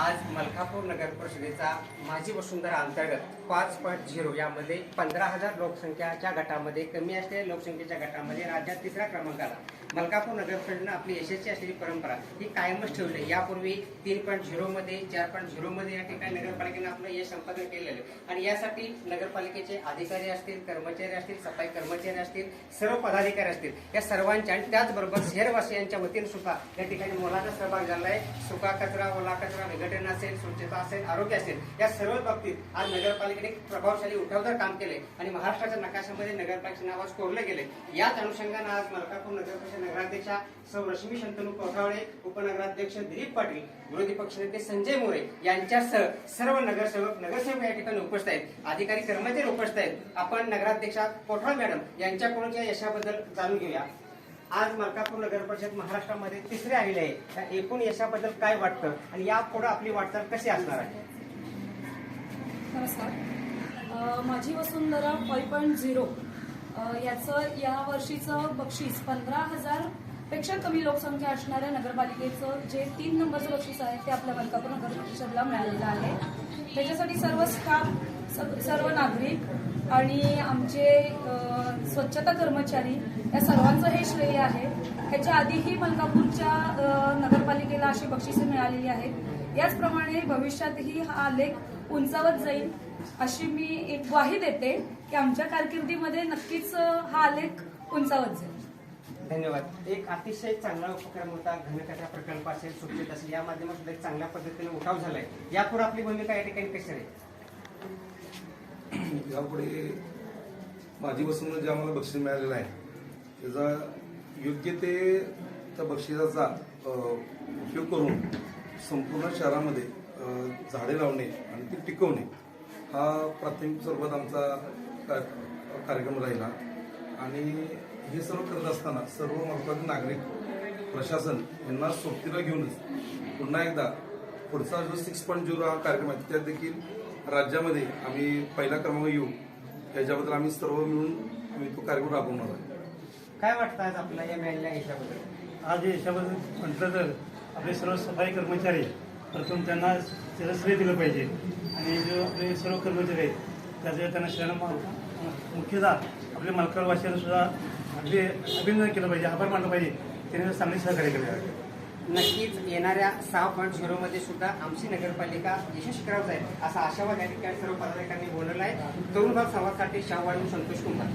आज मलकापूर नगर परिषदेचा माझी वसुंधरा अंतर्गत पाच पॉईंट झिरो यामध्ये पंधरा हजार लोकसंख्याच्या गटामध्ये कमी असलेल्या लोकसंख्येच्या गटामध्ये राज्यात तिसऱ्या क्रमांकाला मलकापूर नगर परिषदेनं आपली यशस्वी असलेली परंपरा ही कायमच ठेवली. यापूर्वी तीन पॉईंट झिरोमध्ये चार पॉईंट झिरोमध्ये या ठिकाणी नगरपालिकेनं आपलं यश संपादन केलेलं आहे. आणि यासाठी नगरपालिकेचे अधिकारी असतील कर्मचारी असतील सफाई कर्मचारी असतील सर्व पदाधिकारी असतील या सर्वांच्या आणि त्याचबरोबर शहरवासियांच्या वतीने सुद्धा या ठिकाणी मोलाचा सहभाग झाला आहे सुका कचरा ओला कचरा पर्यटन असेल स्वच्छता असेल आरोग्य असेल या सर्व बाबतीत आज नगरपालिकेने प्रभावशाली उठावदार काम केले आणि महाराष्ट्राच्या नकाशामध्ये नगरपालिकेचे नाव आज कोरले गेले. याच अनुषंगानं आज मलकापूर नगर परिषद नगराध्यक्षा सौ रश्मी शंतनू कोठावळे उपनगराध्यक्ष दिलीप पाटील विरोधी पक्षनेते संजय मोरे यांच्यासह सर्व नगरसेवक नगरसेवक या ठिकाणी उपस्थित आहेत. अधिकारी कर्मचारी उपस्थित आहेत. आपण नगराध्यक्षा कोठाळ मॅडम यांच्याकडून या यशाबद्दल जाणून घेऊया. आज मलकापूर नगर परिषद महाराष्ट्रामध्ये तिसरे आलेले आहे. त्या एकूण यशाबद्दल काय वाटतं? आणि यापुढे आपली वाटचाल कशी असणार आहे? नमस्कार. माझी वसुंधरा फाईव्ह पॉईंट झिरो याचं या वर्षीचं बक्षीस पंधरा हजारपेक्षा कमी लोकसंख्या असणाऱ्या नगरपालिकेचं जे तीन नंबरचं बक्षीस आहे ते आपल्या मलकापूर नगर परिषदला मिळालेलं आहे. त्याच्यासाठी सर्व स्टाफ सर्व नागरिक आणि आमचे स्वच्छता कर्मचारी या सर्वांचं हे श्रेय आहे. ह्याच्या आधीही मलकापूरच्या नगरपालिकेला अशी बक्षिसे मिळालेली आहेत. याचप्रमाणे भविष्यातही हा आलेख उंचावत जाईल अशी मी एक ग्वाही देते की आमच्या कारकिर्दीमध्ये नक्कीच हा आलेख उंचावत जाईल. धन्यवाद. एक अतिशय चांगला उपक्रम होता घनकचरा प्रकल्प असेल स्वच्छता असेल या माध्यमातून एक चांगल्या पद्धतीने उठाव झालाय. यापुढे आपली भूमिका या ठिकाणी कशी राहील? यापुढे माझी जे आम्हाला बक्षीस मिळालेलं आहे त्याचा योग्य ते त्या बक्षिसाचा उपयोग करून संपूर्ण शहरामध्ये झाडे लावणे आणि ती टिकवणे हा प्राथमिक स्वरूपात आमचा कार्यक्रम राहिला. आणि हे सर्व करत असताना सर्व महत्त्वाचे नागरिक प्रशासन यांना सोबतीला घेऊनच पुन्हा एकदा पुढचा जो सिक्स पॉईंट झिरो हा कार्यक्रम आहे त्यात देखील राज्यामध्ये आम्ही पहिला क्रमांक येऊ. याच्याबद्दल आम्ही सर्व मिळून आम्ही तो कार्यक्रम राबवणार आहे काय वाटतं आज आपल्याला या मिळालेल्या यशाबद्दल आज याच्याबद्दल म्हटलं तर आपले सर्व सफाई कर्मचारी प्रथम त्यांना त्याचं श्रेय दिलं पाहिजे. आणि जो आपले सर्व कर्मचारी आहेत त्याचं त्यांना शहर मुख्यतः आपल्या मलकाडवासियांना सुद्धा अगदी अभिनंदन केलं पाहिजे आभार मानलं पाहिजे. त्यांनी चांगली सहकार्य केलं. आहे नक्कीच येणाऱ्या सहा पॉईंट झिरो मध्ये सुद्धा आमची नगरपालिका यशस्वी करावं जाईल असा आशावाद या ठिकाणी सर्व पदाधिकाऱ्यांनी बोलवला आहे. तरुण भाग संवादसाठी शाहवाडी संतोष कुमार